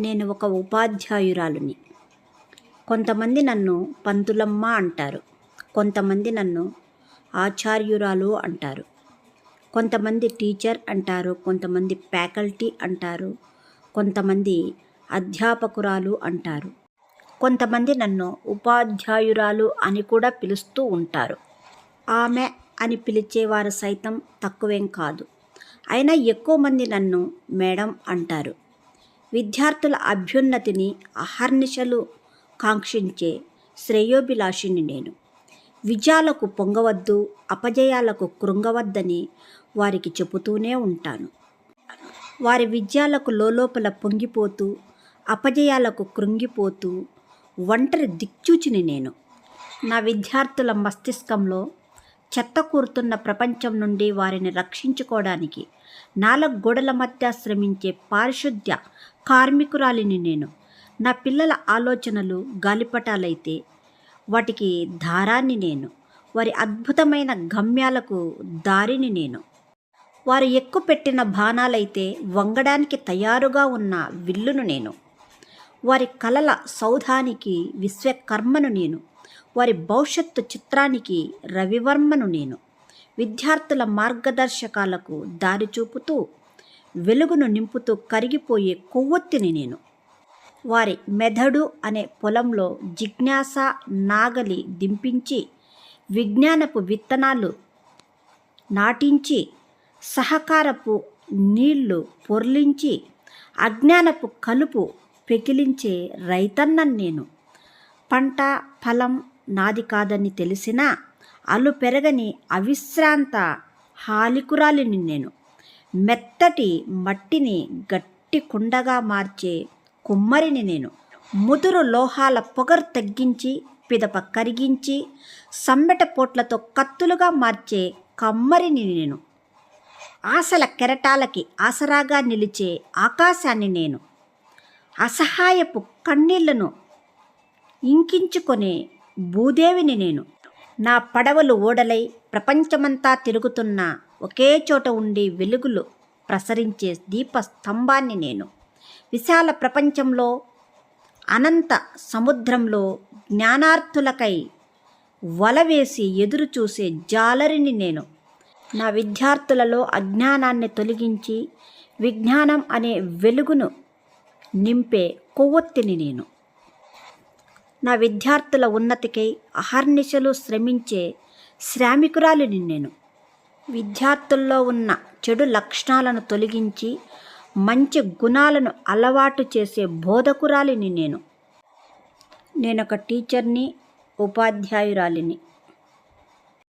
నేను ఒక ఉపాధ్యాయురాలుని. కొంతమంది నన్ను పంతులమ్మ అంటారు. కొంతమంది నన్ను ఆచార్యురాలు అంటారు. కొంతమంది టీచర్ అంటారు. కొంతమంది ఫ్యాకల్టీ అంటారు. కొంతమంది అధ్యాపకురాలు అంటారు. కొంతమంది నన్ను ఉపాధ్యాయురాలు అని కూడా పిలుస్తూ ఉంటారు. ఆమె అని పిలిచేవారు సైతం తక్కువేం కాదు. అయినా ఎక్కువ మంది నన్ను మేడం అంటారు. విద్యార్థుల అభ్యున్నతిని అహర్నిశలు కాంక్షించే శ్రేయోభిలాషిని నేను. విజయాలకు పొంగవద్దు అపజయాలకు కృంగవద్దని వారికి చెబుతూనే ఉంటాను. వారి విజయాలకు లోపల పొంగిపోతూ అపజయాలకు కృంగిపోతూ ఒంటరి దిక్చూచిని నేను. నా విద్యార్థుల మస్తిష్కంలో చెత్త కూరుతున్న ప్రపంచం నుండి వారిని రక్షించుకోవడానికి నాలుగు గోడల మధ్య శ్రమించే పారిశుద్ధ్య కార్మికురాలిని నేను. నా పిల్లల ఆలోచనలు గాలిపటాలైతే వాటికి దారాన్ని నేను. వారి అద్భుతమైన గమ్యాలకు దారిని నేను. వారు ఎక్కుపెట్టిన బాణాలైతే వంగడానికి తయారుగా ఉన్న విల్లును నేను. వారి కలల సౌధానికి విశ్వకర్మను నేను. వారి భవిష్యత్తు చిత్రానికి రవివర్మను నేను. విద్యార్థుల మార్గదర్శకాలకు దారి చూపుతూ వెలుగును నింపుతూ కరిగిపోయే కొవ్వొత్తిని నేను. వారి మెదడు అనే పొలంలో జిజ్ఞాస నాగలి దింపించి విజ్ఞానపు విత్తనాలు నాటించి సహకారపు నీళ్ళు పొర్లించి అజ్ఞానపు కలుపు పెకిలించే రైతన్నను నేను. పంట ఫలం నాది కాదని తెలిసినా అలు పెరగని అవిశ్రాంత హాలికురాలిని నేను మెత్తటి మట్టిని గట్టి కుండగా మార్చే కుమ్మరిని నేను. ముదురు లోహాల పొగరు తగ్గించి పిదప కరిగించి సమ్మెట పోట్లతో కత్తులుగా మార్చే కమ్మరిని నేను. ఆశల కెరటాలకి ఆసరాగా నిలిచే ఆకాశాన్ని నేను. అసహాయపు కన్నీళ్ళను ఇంకించుకొనే భూదేవిని నేను. నా పడవలు ఓడలై ప్రపంచమంతా తిరుగుతున్న ఒకే చోట ఉండి వెలుగులు ప్రసరించే దీప స్తంభాన్ని నేను. విశాల ప్రపంచంలో అనంత సముద్రంలో జ్ఞానార్థులకై వలవేసి ఎదురు చూసే జాలరిని నేను. నా విద్యార్థులలో అజ్ఞానాన్ని తొలగించి విజ్ఞానం అనే వెలుగును నింపే కొవ్వొత్తిని నేను. నా విద్యార్థుల ఉన్నతికై అహర్నిశలు శ్రమించే శ్రామికురాలిని నేను. విద్యార్థుల్లో ఉన్న చెడు లక్షణాలను తొలగించి మంచి గుణాలను అలవాటు చేసే బోధకురాలిని నేను. నేనొక టీచర్ని ఉపాధ్యాయురాలిని.